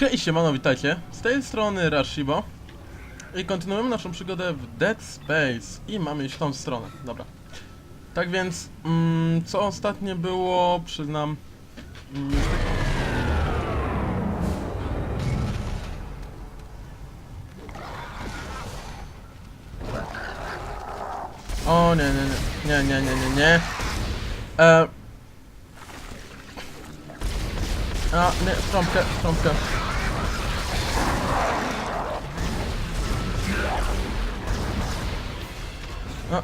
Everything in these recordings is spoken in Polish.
Hej, siemano, witajcie. Z tej strony Rashibo. I kontynuujemy naszą przygodę w Dead Space. I mamy iść w tą stronę, dobra. Tak więc, mm, co ostatnio było, przyznam... Mm, tak... O nie, nie, nie, nie, nie, nie, nie, nie. E... A, nie, trąbkę, trąbkę. A.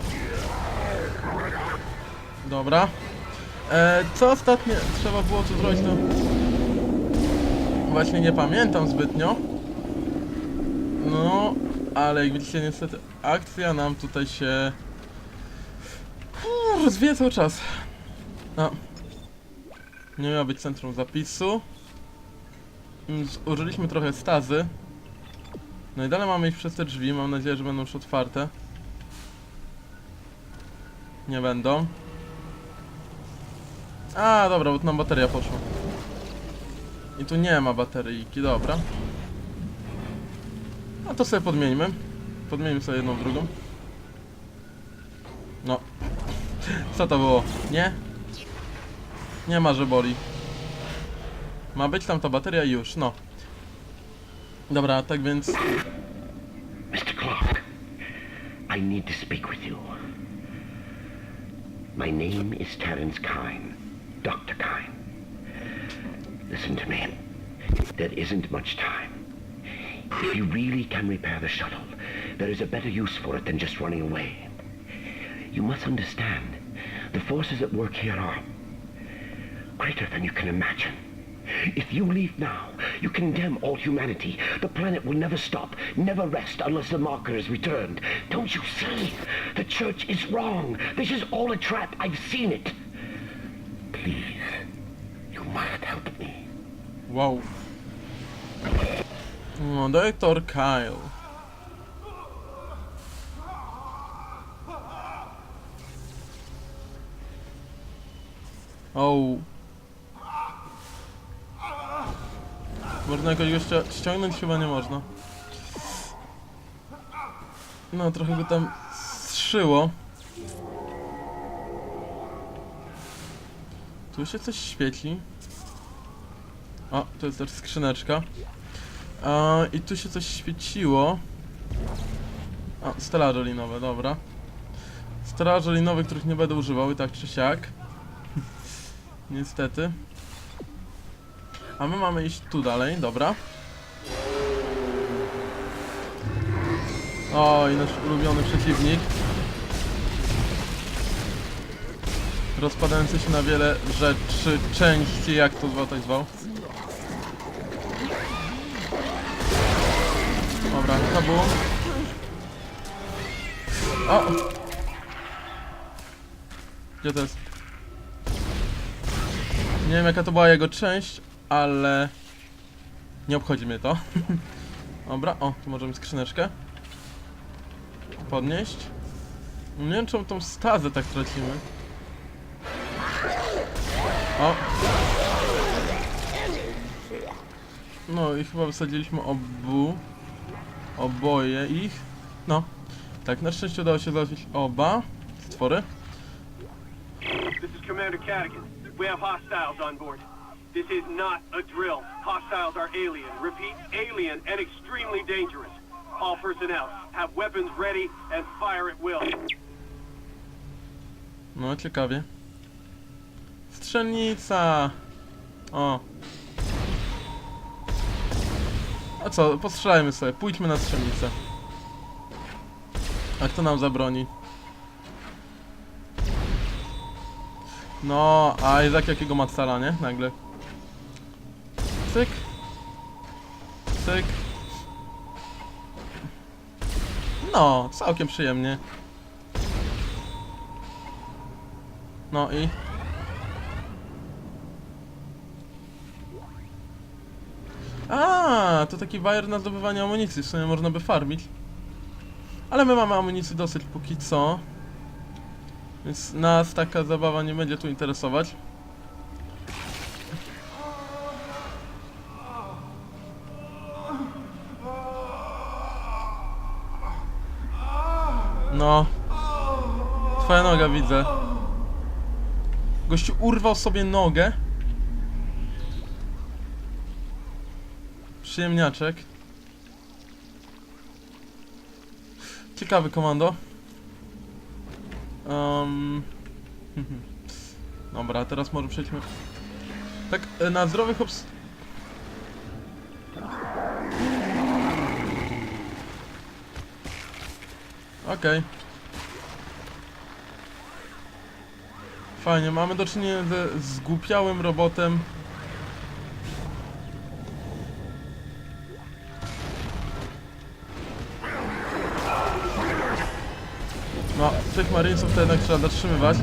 Dobra. E, co ostatnio trzeba było tu zrobić, to... Właśnie nie pamiętam zbytnio. No, ale jak widzicie, niestety akcja nam tutaj się... Uuu, rozwija cały czas. A. Nie miała być centrum zapisu. Mm, Użyliśmy trochę stazy. No i dalej mamy iść przez te drzwi. Mam nadzieję, że będą już otwarte. Nie będą. A, dobra, bo tu nam bateria poszła. I tu nie ma bateryjki, dobra. A to sobie podmieńmy. Podmienimy sobie jedną w drugą. No. Co to było? Nie? Nie ma, że boli. Ma być tam ta bateria i już, no. Dobra, tak więc... Mr. Clark, I need to speak with you. My name is Terence Kine, Dr. Kine. Listen to me. There isn't much time. If you really can repair the shuttle, there is a better use for it than just running away. You must understand, the forces at work here are greater than you can imagine. If you leave now, you condemn all humanity. The planet will never stop, never rest unless the marker is returned. Don't you see? The church is wrong. This is all a trap. I've seen it. Please, you must help me. Wow. No, doktor Kyle. O. Można jakoś go ściągnąć? Chyba nie można. No, trochę go tam zszyło. Tu się coś świeci. O, to jest też skrzyneczka. A, I tu się coś świeciło. O, stelaże linowe, dobra. Stelaże linowe, których nie będę używał i tak czy siak. Niestety. A my mamy iść tu dalej, dobra. O, i nasz ulubiony przeciwnik. Rozpadający się na wiele rzeczy, części, jak to zwał, tak zwał. Dobra, kabum. O! Gdzie to jest? Nie wiem jaka to była jego część, ale... Nie obchodzi mnie to. Dobra, o, tu możemy skrzyneczkę. Podnieść. Nie wiem czemu tą stazę tak tracimy. O! No i chyba wysadziliśmy obu. Oboje ich. No. Tak, na szczęście udało się załatwić oba stwory. This is Commander Cadigan. We have hostiles on board. This is not a drill. Hostiles are alien. Repeat, alien and extremely dangerous. All personnel, have weapons ready and fire at will. No, ciekawie. Strzelnica! O. A co, postrzelajmy sobie, pójdźmy na strzelnicę. A kto nam zabroni? No, a Izak jakiego ma cala, nie? Nagle. Cyk. Cyk. No, całkiem przyjemnie. No i... A, to taki wire na zdobywanie amunicji, w sumie można by farmić. Ale my mamy amunicji dosyć póki co. Więc nas taka zabawa nie będzie tu interesować. No. Twoja noga widzę. Gościu urwał sobie nogę. Przyjemniaczek. Ciekawy komando. Um. Dobra, teraz może przejdźmy. Tak, e, na zdrowych obs... Okej. Fajnie, mamy do czynienia ze zgłupiałym robotem. No, tych marinesów to jednak trzeba zatrzymywać.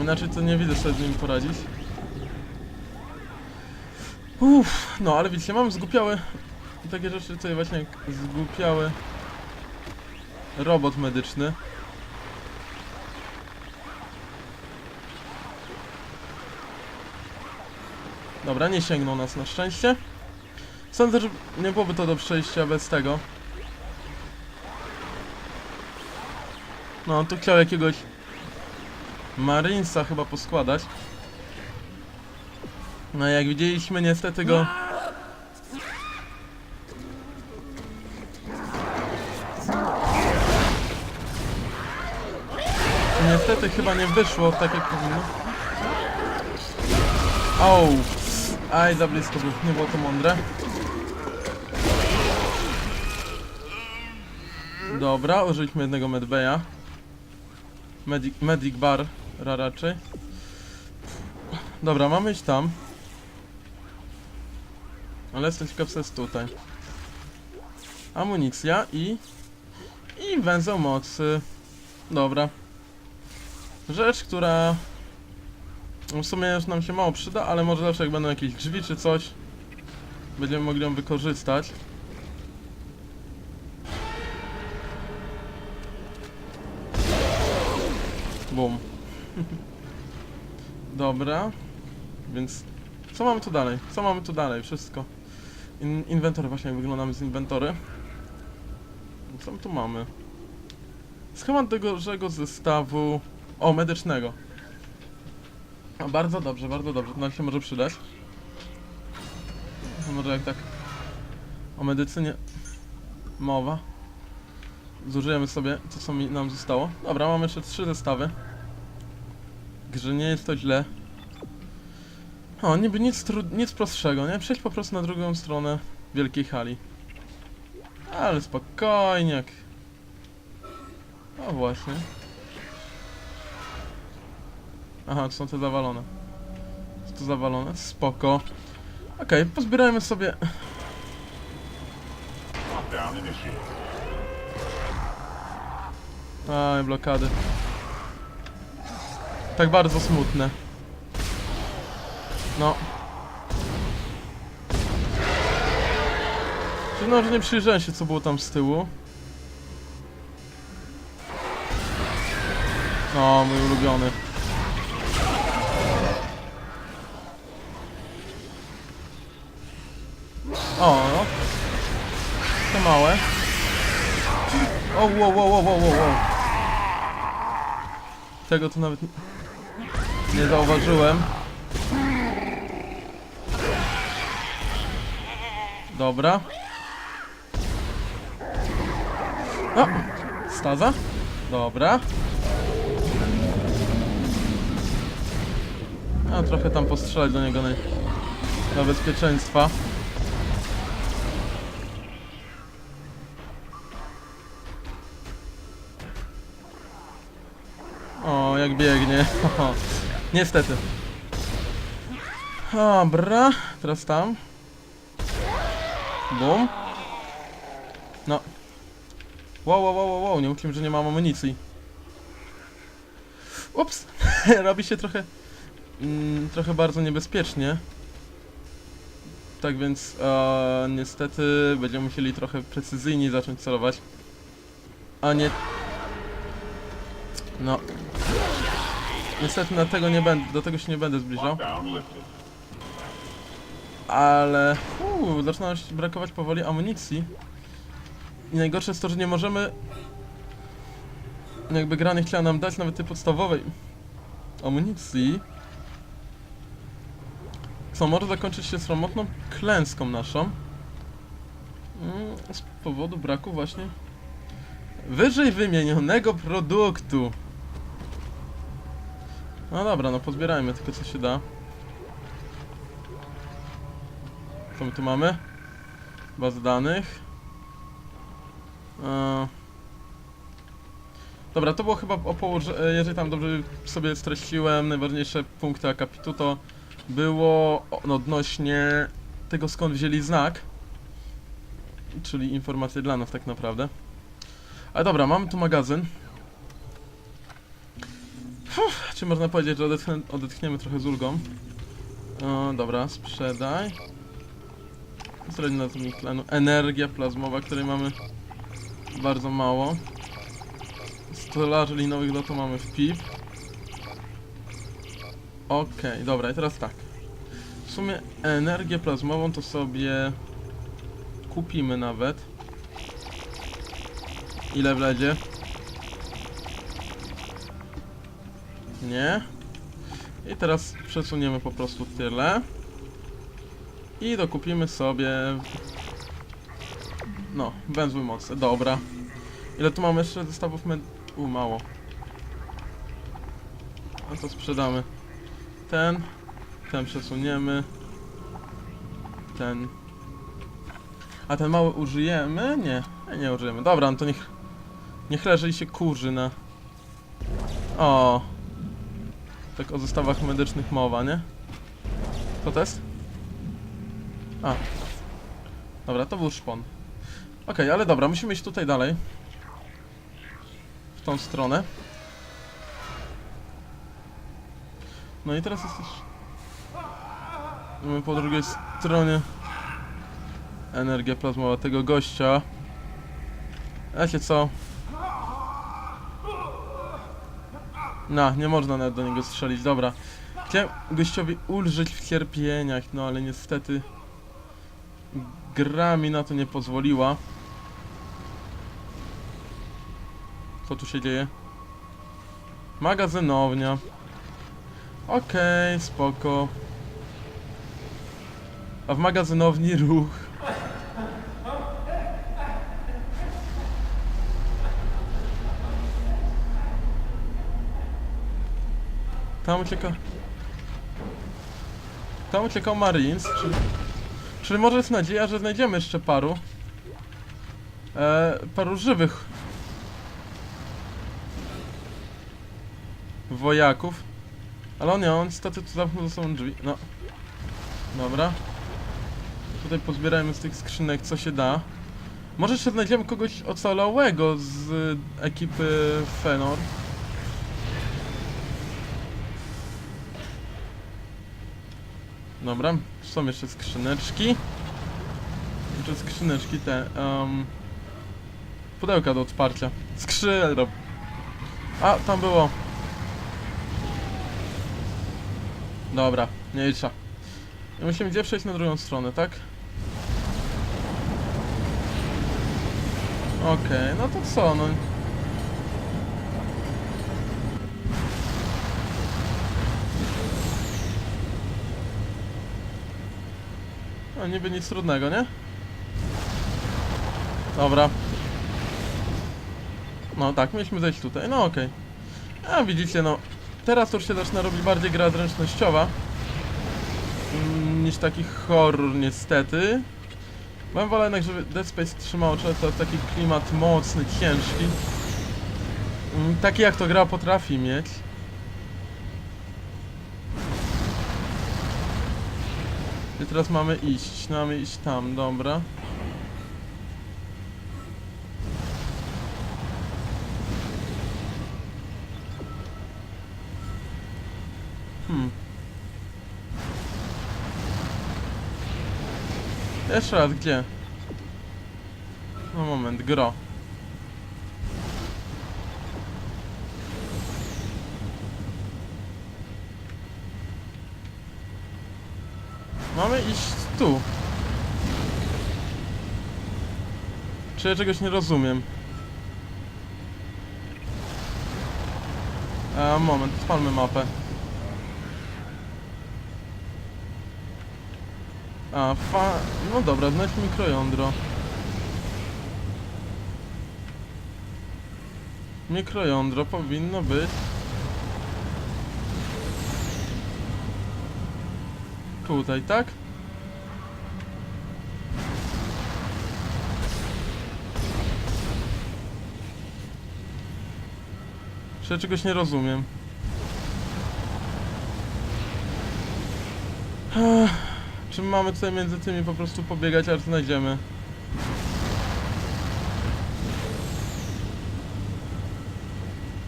Inaczej to nie widzę sobie z nimi poradzić. Uff, no ale widzicie, mam takie rzeczy tutaj właśnie jak zgłupiały robot medyczny. Dobra, nie sięgnął nas na szczęście. Sądzę, że nie byłoby to do przejścia bez tego. No, tu chciał jakiegoś Marinesa chyba poskładać. No jak widzieliśmy niestety go... Niestety chyba nie wyszło tak jak powinno. Au! Aj, za blisko był, nie było to mądre. Dobra, użyliśmy jednego medbaya. Medic, medic bar ra raczej. Dobra, mamy iść tam. Ale jestem ciekaw co jest tutaj. Amunicja i... I węzeł mocy. Dobra. Rzecz, która... W sumie już nam się mało przyda, ale może zawsze jak będą jakieś drzwi czy coś, będziemy mogli ją wykorzystać. Bum. Dobra. Więc co mamy tu dalej? Co mamy tu dalej? Wszystko. In inwentory, właśnie jak wyglądamy z inwentory. Co my tu mamy? Schemat tego zestawu... O, medycznego. O, bardzo dobrze, bardzo dobrze. To nam się może przydać. To Może jak tak o medycynie mowa. Zużyjemy sobie to, co mi nam zostało. Dobra, mamy jeszcze trzy zestawy. Także nie jest to źle. O, niby nic, nic prostszego, nie? Przejść po prostu na drugą stronę wielkiej hali. Ale spokojnie. O właśnie. Aha, są te zawalone. Są to zawalone? Spoko. Okej, pozbierajmy sobie... Aj, blokady. Tak bardzo smutne. No. Przyznam, że nie przyjrzałem się, co było tam z tyłu. O, mój ulubiony. O, no. To małe. O, wow, wow, wow, wow, wow. Tego nawet nie- nie zauważyłem. Dobra. O! Staza? Dobra. A trochę tam postrzelać do niego na, dla bezpieczeństwa. Jak biegnie. Niestety. Dobra, teraz tam. Bum. No. Wow, wow, wow, wow, nie mówiłem, że nie mam amunicji. Ups, robi się trochę, mm, trochę bardzo niebezpiecznie. Tak więc, e, niestety, będziemy musieli trochę precyzyjniej zacząć celować. A nie... No. Niestety na tego nie będę, do tego się nie będę zbliżał. Ale... Uuu, zaczyna już brakować powoli amunicji. I najgorsze jest to, że nie możemy... Jakby gra nie chciała nam dać nawet tej podstawowej amunicji. Co może zakończyć się sromotną klęską naszą. Mm, Z powodu braku właśnie wyżej wymienionego produktu. No dobra, no pozbierajmy tylko co się da. Co my tu mamy? Baza danych. E... Dobra, to było chyba o położeniu, jeżeli tam dobrze sobie streściłem, najważniejsze punkty akapitu to było o- odnośnie tego skąd wzięli znak. Czyli informacje dla nas tak naprawdę. Ale dobra, mamy tu magazyn. Uff, czy można powiedzieć, że odetchnę, odetchniemy trochę z ulgą? O, dobra, sprzedaj. Średnia tlenu. Energia plazmowa, której mamy bardzo mało. Stolarzy linowych no to mamy w PIP. Okej, dobra, i teraz tak. W sumie energię plazmową to sobie kupimy nawet. Ile wlezie? Nie. I teraz przesuniemy po prostu tyle. I dokupimy sobie... No, węzły mocy, dobra. Ile tu mamy jeszcze zestawów med... U, mało. No to sprzedamy. Ten. Ten przesuniemy. Ten. A ten mały użyjemy? Nie, nie użyjemy. Dobra, no to niech... Niech leży i się kurzy na... O. Tak o zestawach medycznych mowa, nie? Co to jest? A. Dobra, to był szpon. Okej, ale dobra, musimy iść tutaj dalej. W tą stronę. No i teraz jesteś... Mamy po drugiej stronie energię plazmowa tego gościa. Wiecie co? No, nie można nawet do niego strzelić, dobra. Chciałem gościowi ulżyć w cierpieniach, no ale niestety gra mi na to nie pozwoliła. Co tu się dzieje? Magazynownia. Okej, spoko. A w magazynowni ruch. Tam ucieka... Tam uciekał Marines, czyli... Czyli może jest nadzieja, że znajdziemy jeszcze paru. E, paru żywych wojaków. Ale on nie, on niestety tu zamknął za sobą drzwi. No. Dobra. Tutaj pozbierajmy z tych skrzynek co się da. Może jeszcze znajdziemy kogoś ocalałego z ekipy Fenor. Dobra, są jeszcze skrzyneczki. Jeszcze skrzyneczki te, um, Pudełka do otwarcia. Skrzyl. A, tam było. Dobra, nie. I musimy gdzie przejść na drugą stronę, tak? Okej, no to co, no... No niby nic trudnego, nie? Dobra. No tak, mieliśmy zejść tutaj, no okej. A widzicie, no... Teraz już się zaczyna robić bardziej gra zręcznościowa. mm, Niż taki horror niestety. Bym wolał jednak, żeby Dead Space trzymało często taki klimat mocny, ciężki. Mm, Taki jak to gra potrafi mieć. I teraz mamy iść, mamy iść tam, dobra. Hmm. Jeszcze raz, gdzie? No moment, gro. Mamy iść tu. Czy ja czegoś nie rozumiem? A, moment, spalmy mapę. A, fa... No dobra, znajdź mikrojądro. Mikrojądro powinno być... Tutaj, tak? Czy ja czegoś nie rozumiem? Ech, Czy mamy tutaj między tymi po prostu pobiegać, aż znajdziemy?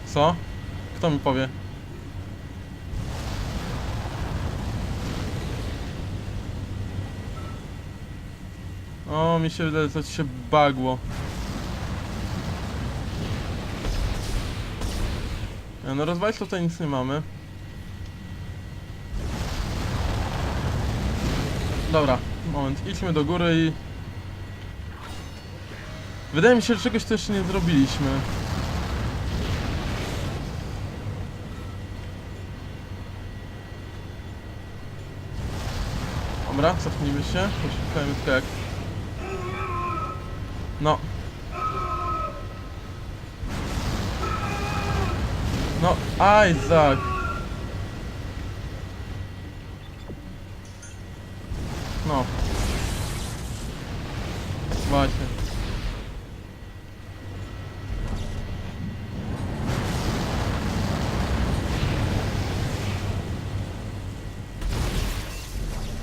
Co? Kto mi powie? O, mi się wydaje, że coś się bagło. No rozwalić tutaj nic nie mamy. Dobra, moment, idźmy do góry i... Wydaje mi się, że czegoś tu jeszcze nie zrobiliśmy. Dobra, cofnijmy się, poszukajmy tylko jak... No. No, Isaac! No. Właśnie.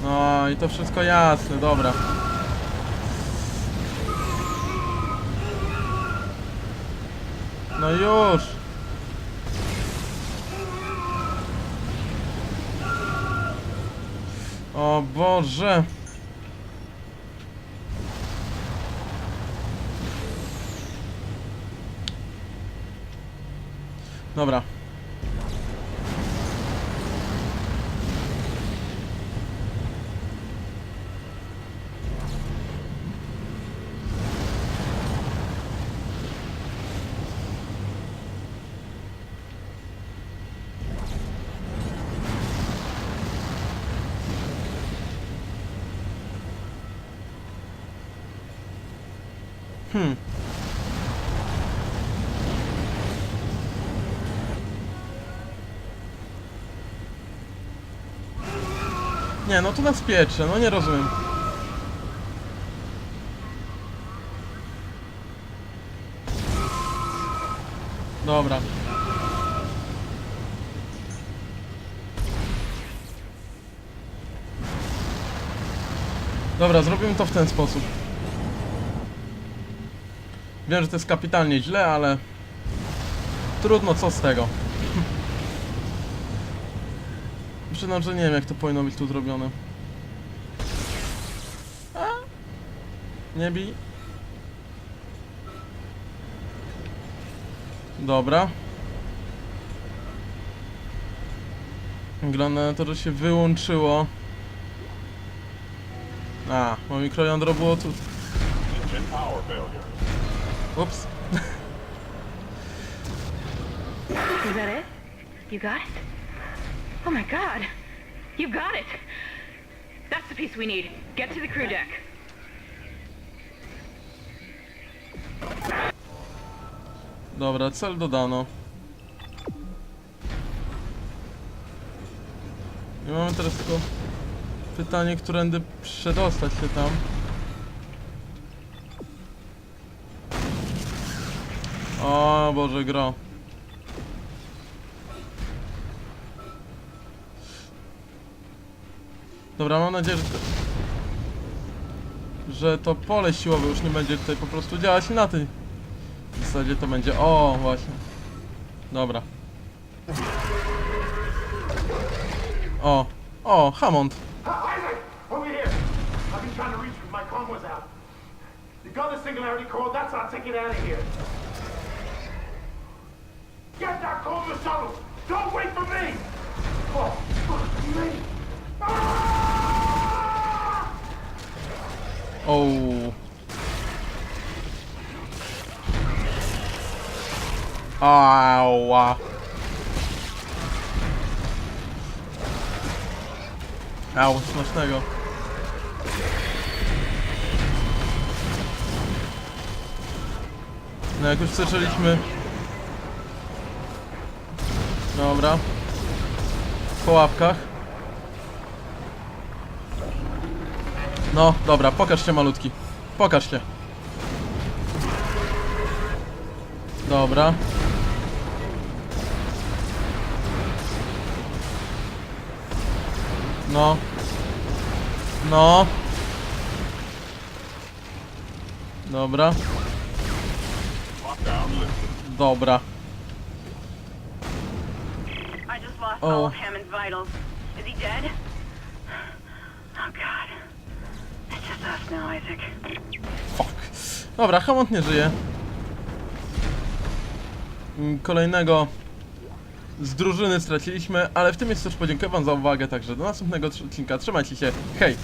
No i to wszystko jasne, dobra. No już! O Boże! Dobra. Nie, no to nas piecze, no nie rozumiem. Dobra. Dobra, zrobimy to w ten sposób. Wiem, że to jest kapitalnie źle, ale trudno, co z tego. Przyznam, że nie wiem, jak to powinno być tu zrobione. A? Nie bij. Dobra. Na to, że się wyłączyło. A, bo mikrojądro było tu. Ups. Is that it? You got it? Oh my god. You got it! That's the piece we need. Get to the crew deck. Dobra, cel dodano. I mamy teraz tylko pytanie, którędy przedostać się tam. O Boże, gro. Dobra, mam nadzieję, że to, że to pole siłowe już nie będzie tutaj po prostu działać na tej w zasadzie to będzie. O, właśnie. Dobra. O, o, Hammond. Get that the shuttle! Don't wait for me! Ała. Au, smacznego. No jak już zaczęliśmy... Dobra. Po łapkach. No, dobra, pokaż się malutki. Pokaż się. Dobra. No. No. Dobra. Dobra. I just lost Oh. all of Hammond's vitals. Is he dead? Oh god. It's just us now, Isaac. Fuck. Dobra, Hammond nie żyje. Mm, Kolejnego z drużyny straciliśmy, ale w tym miejscu już podziękuję wam za uwagę, także do następnego odcinka. Trzymajcie się, hej!